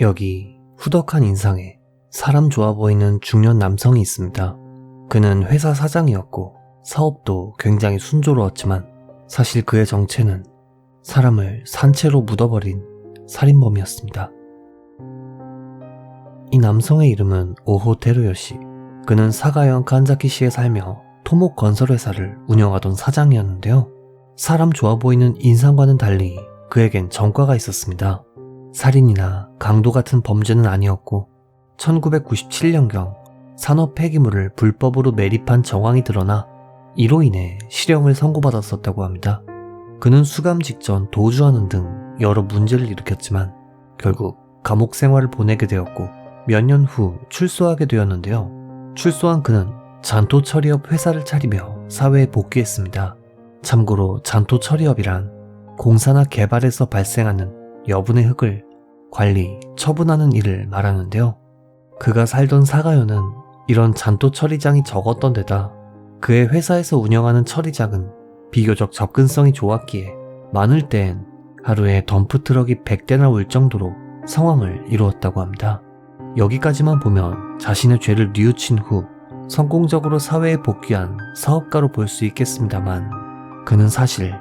여기 후덕한 인상에 사람 좋아 보이는 중년 남성이 있습니다. 그는 회사 사장이었고 사업도 굉장히 순조로웠지만 사실 그의 정체는 사람을 산채로 묻어버린 살인범이었습니다. 이 남성의 이름은 오호 테루요시. 그는 사가현 칸자키시에 살며 토목 건설회사를 운영하던 사장이었는데요. 사람 좋아 보이는 인상과는 달리 그에겐 전과가 있었습니다. 살인이나 강도 같은 범죄는 아니었고 1997년경 산업 폐기물을 불법으로 매립한 정황이 드러나 이로 인해 실형을 선고받았었다고 합니다. 그는 수감 직전 도주하는 등 여러 문제를 일으켰지만 결국 감옥 생활을 보내게 되었고 몇 년 후 출소하게 되었는데요. 출소한 그는 잔토 처리업 회사를 차리며 사회에 복귀했습니다. 참고로 잔토 처리업이란 공사나 개발에서 발생하는 여분의 흙을 관리, 처분하는 일을 말하는데요. 그가 살던 사가요는 이런 잔토 처리장이 적었던 데다 그의 회사에서 운영하는 처리장은 비교적 접근성이 좋았기에 많을 땐 하루에 덤프 트럭이 100대나 올 정도로 상황을 이루었다고 합니다. 여기까지만 보면 자신의 죄를 뉘우친 후 성공적으로 사회에 복귀한 사업가로 볼 수 있겠습니다만 그는 사실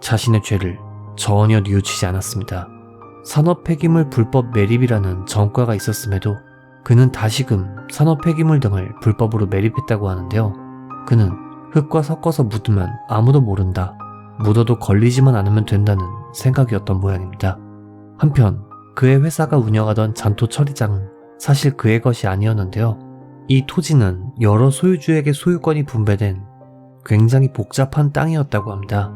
자신의 죄를 전혀 뉘우치지 않았습니다. 산업 폐기물 불법 매립이라는 전과가 있었음에도 그는 다시금 산업 폐기물 등을 불법으로 매립했다고 하는데요. 그는 흙과 섞어서 묻으면 아무도 모른다. 묻어도 걸리지만 않으면 된다는 생각이었던 모양입니다. 한편 그의 회사가 운영하던 잔토 처리장은 사실 그의 것이 아니었는데요. 이 토지는 여러 소유주에게 소유권이 분배된 굉장히 복잡한 땅이었다고 합니다.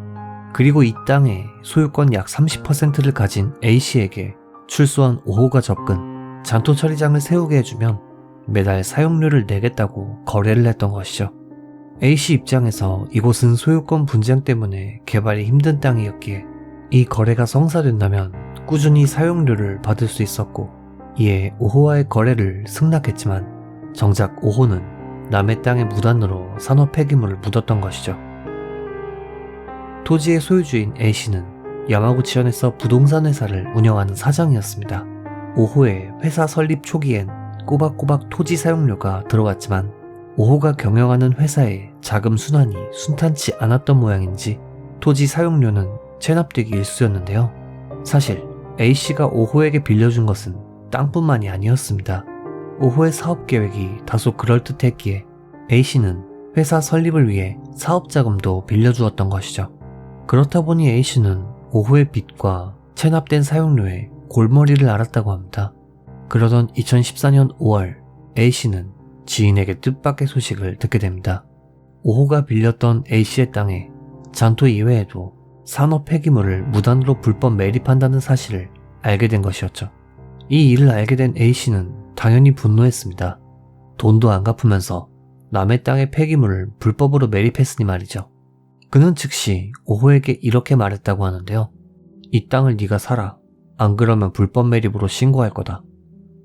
그리고 이 땅의 소유권 약 30%를 가진 A씨에게 출소한 5호가 접근, 잔토 처리장을 세우게 해주면 매달 사용료를 내겠다고 거래를 했던 것이죠. A씨 입장에서 이곳은 소유권 분쟁 때문에 개발이 힘든 땅이었기에 이 거래가 성사된다면 꾸준히 사용료를 받을 수 있었고 이에 5호와의 거래를 승낙했지만 정작 5호는 남의 땅의 무단으로 산업 폐기물을 묻었던 것이죠. 토지의 소유주인 A씨는 야마구치현에서 부동산 회사를 운영하는 사장이었습니다. 5호의 회사 설립 초기엔 꼬박꼬박 토지 사용료가 들어갔지만 5호가 경영하는 회사의 자금 순환이 순탄치 않았던 모양인지 토지 사용료는 체납되기 일쑤였는데요. 사실 A씨가 5호에게 빌려준 것은 땅뿐만이 아니었습니다. 5호의 사업 계획이 다소 그럴듯했기에 A씨는 회사 설립을 위해 사업 자금도 빌려주었던 것이죠. 그렇다 보니 A씨는 5호의 빚과 체납된 사용료에 골머리를 앓았다고 합니다. 그러던 2014년 5월 A씨는 지인에게 뜻밖의 소식을 듣게 됩니다. 5호가 빌렸던 A씨의 땅에 잔토 이외에도 산업 폐기물을 무단으로 불법 매립한다는 사실을 알게 된 것이었죠. 이 일을 알게 된 A씨는 당연히 분노했습니다. 돈도 안 갚으면서 남의 땅의 폐기물을 불법으로 매립했으니 말이죠. 그는 즉시 5호에게 이렇게 말했다고 하는데요. 이 땅을 네가 사라. 안 그러면 불법 매립으로 신고할 거다.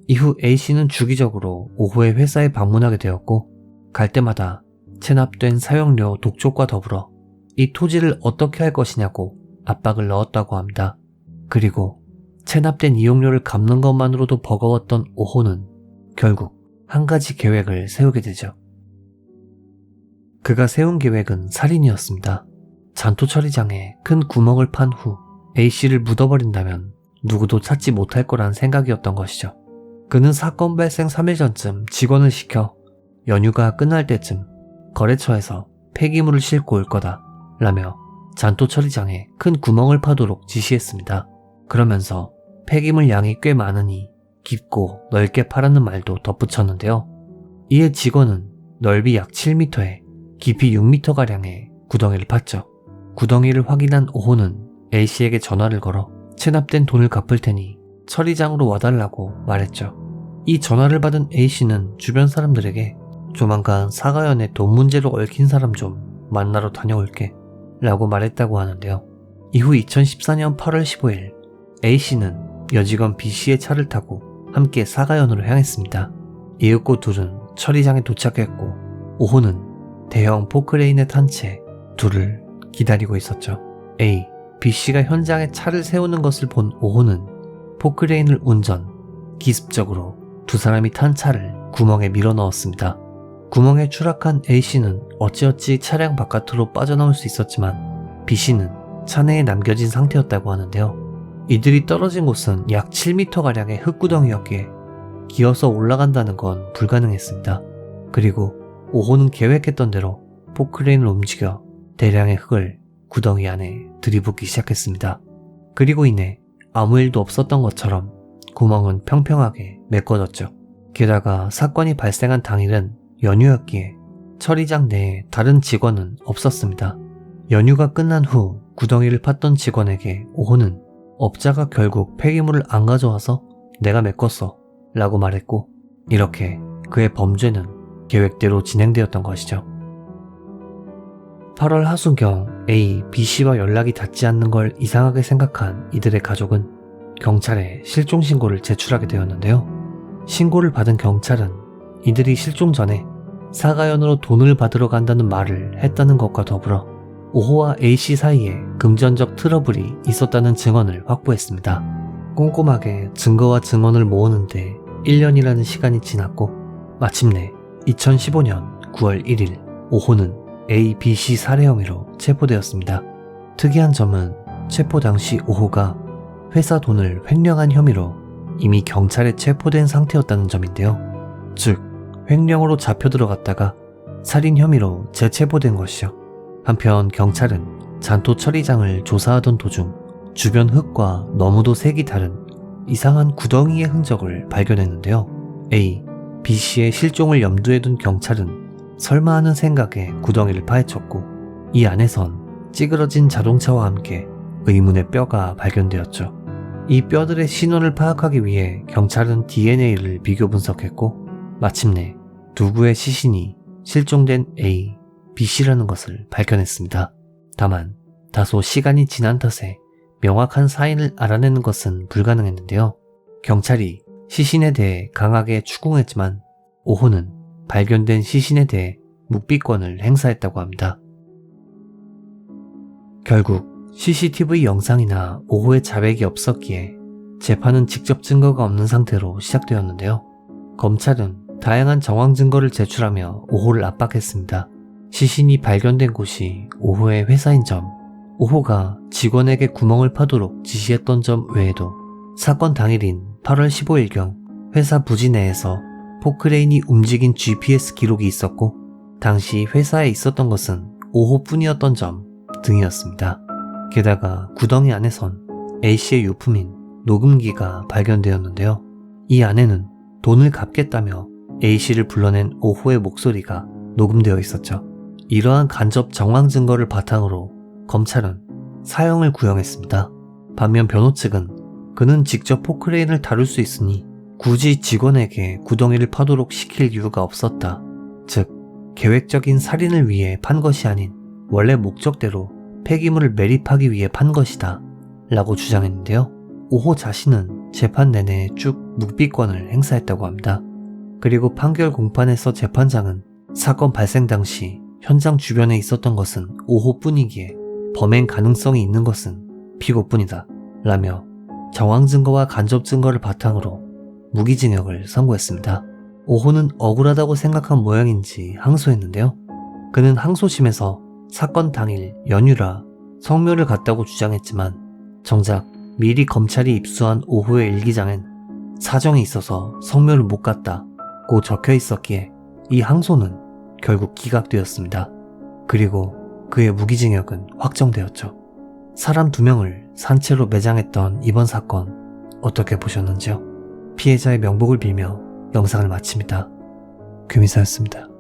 이후 A씨는 주기적으로 5호의 회사에 방문하게 되었고 갈 때마다 체납된 사용료 독촉과 더불어 이 토지를 어떻게 할 것이냐고 압박을 넣었다고 합니다. 그리고 체납된 이용료를 갚는 것만으로도 버거웠던 5호는 결국 한 가지 계획을 세우게 되죠. 그가 세운 계획은 살인이었습니다. 잔토 처리장에 큰 구멍을 판 후 A씨를 묻어버린다면 누구도 찾지 못할 거란 생각이었던 것이죠. 그는 사건 발생 3일 전쯤 직원을 시켜 연휴가 끝날 때쯤 거래처에서 폐기물을 싣고 올 거다 라며 잔토 처리장에 큰 구멍을 파도록 지시했습니다. 그러면서 폐기물 양이 꽤 많으니 깊고 넓게 파라는 말도 덧붙였는데요. 이에 직원은 넓이 약 7m에 깊이 6m가량의 구덩이를 팠죠. 구덩이를 확인한 오호는 A씨에게 전화를 걸어 체납된 돈을 갚을 테니 처리장으로 와달라고 말했죠. 이 전화를 받은 A씨는 주변 사람들에게 조만간 사가연에 돈 문제로 얽힌 사람 좀 만나러 다녀올게 라고 말했다고 하는데요. 이후 2014년 8월 15일 A씨는 여직원 B씨의 차를 타고 함께 사가연으로 향했습니다. 이윽고 둘은 처리장에 도착했고 오호는 대형 포크레인에 탄채 둘을 기다리고 있었죠. A, B씨가 현장에 차를 세우는 것을 본 오호는 포크레인을 운전, 기습적으로 두 사람이 탄 차를 구멍에 밀어 넣었습니다. 구멍에 추락한 A씨는 어찌어찌 차량 바깥으로 빠져나올 수 있었지만 B씨는 차 내에 남겨진 상태였다고 하는데요. 이들이 떨어진 곳은 약 7m가량의 흙구덩이였기에 기어서 올라간다는 건 불가능했습니다. 그리고 5호는 계획했던 대로 포크레인을 움직여 대량의 흙을 구덩이 안에 들이붓기 시작했습니다. 그리고 이내 아무 일도 없었던 것처럼 구멍은 평평하게 메꿔졌죠. 게다가 사건이 발생한 당일은 연휴였기에 처리장 내에 다른 직원은 없었습니다. 연휴가 끝난 후 구덩이를 팠던 직원에게 오호는 업자가 결국 폐기물을 안 가져와서 내가 메꿨어 라고 말했고 이렇게 그의 범죄는 계획대로 진행되었던 것이죠. 8월 하순경 A, B씨와 연락이 닿지 않는 걸 이상하게 생각한 이들의 가족은 경찰에 실종 신고를 제출하게 되었는데요. 신고를 받은 경찰은 이들이 실종 전에 사가연으로 돈을 받으러 간다는 말을 했다는 것과 더불어 오호와 A씨 사이에 금전적 트러블이 있었다는 증언을 확보했습니다. 꼼꼼하게 증거와 증언을 모으는데 1년이라는 시간이 지났고 마침내 2015년 9월 1일 오호는 A, B, C 살해 혐의로 체포되었습니다. 특이한 점은 체포 당시 오호가 회사 돈을 횡령한 혐의로 이미 경찰에 체포된 상태였다는 점인데요. 즉, 횡령으로 잡혀 들어갔다가 살인 혐의로 재체포된 것이죠. 한편 경찰은 잔토 처리장을 조사하던 도중 주변 흙과 너무도 색이 다른 이상한 구덩이의 흔적을 발견했는데요. A, B 씨의 실종을 염두에 둔 경찰은 설마 하는 생각에 구덩이를 파헤쳤고 이 안에선 찌그러진 자동차와 함께 의문의 뼈가 발견되었죠. 이 뼈들의 신원을 파악하기 위해 경찰은 DNA를 비교 분석했고 마침내 누구의 시신이 실종된 A, B씨라는 것을 발견했습니다. 다만 다소 시간이 지난 탓에 명확한 사인을 알아내는 것은 불가능했는데요. 경찰이 시신에 대해 강하게 추궁했지만 오호는 발견된 시신에 대해 묵비권을 행사했다고 합니다. 결국 CCTV 영상이나 오호의 자백이 없었기에 재판은 직접 증거가 없는 상태로 시작되었는데요. 검찰은 다양한 정황 증거를 제출하며 오호를 압박했습니다. 시신이 발견된 곳이 오호의 회사인 점, 오호가 직원에게 구멍을 파도록 지시했던 점 외에도 사건 당일인 8월 15일경 회사 부지 내에서 포크레인이 움직인 GPS 기록이 있었고 당시 회사에 있었던 것은 5호뿐이었던 점 등이었습니다. 게다가 구덩이 안에선 A씨의 유품인 녹음기가 발견되었는데요. 이 안에는 돈을 갚겠다며 A씨를 불러낸 5호의 목소리가 녹음되어 있었죠. 이러한 간접 정황 증거를 바탕으로 검찰은 사형을 구형했습니다. 반면 변호 측은 그는 직접 포크레인을 다룰 수 있으니 굳이 직원에게 구덩이를 파도록 시킬 이유가 없었다. 즉, 계획적인 살인을 위해 판 것이 아닌 원래 목적대로 폐기물을 매립하기 위해 판 것이다. 라고 주장했는데요. 오호 자신은 재판 내내 쭉 묵비권을 행사했다고 합니다. 그리고 판결 공판에서 재판장은 사건 발생 당시 현장 주변에 있었던 것은 오호 뿐이기에 범행 가능성이 있는 것은 피고뿐이다. 라며 정황 증거와 간접 증거를 바탕으로 무기징역을 선고했습니다. 오호는 억울하다고 생각한 모양인지 항소했는데요. 그는 항소심에서 사건 당일 연휴라 성묘를 갔다고 주장했지만 정작 미리 검찰이 입수한 오호의 일기장엔 사정이 있어서 성묘를 못 갔다고 적혀 있었기에 이 항소는 결국 기각되었습니다. 그리고 그의 무기징역은 확정되었죠. 사람 두 명을 산채로 매장했던 이번 사건 어떻게 보셨는지요? 피해자의 명복을 빌며 영상을 마칩니다. 금이사였습니다.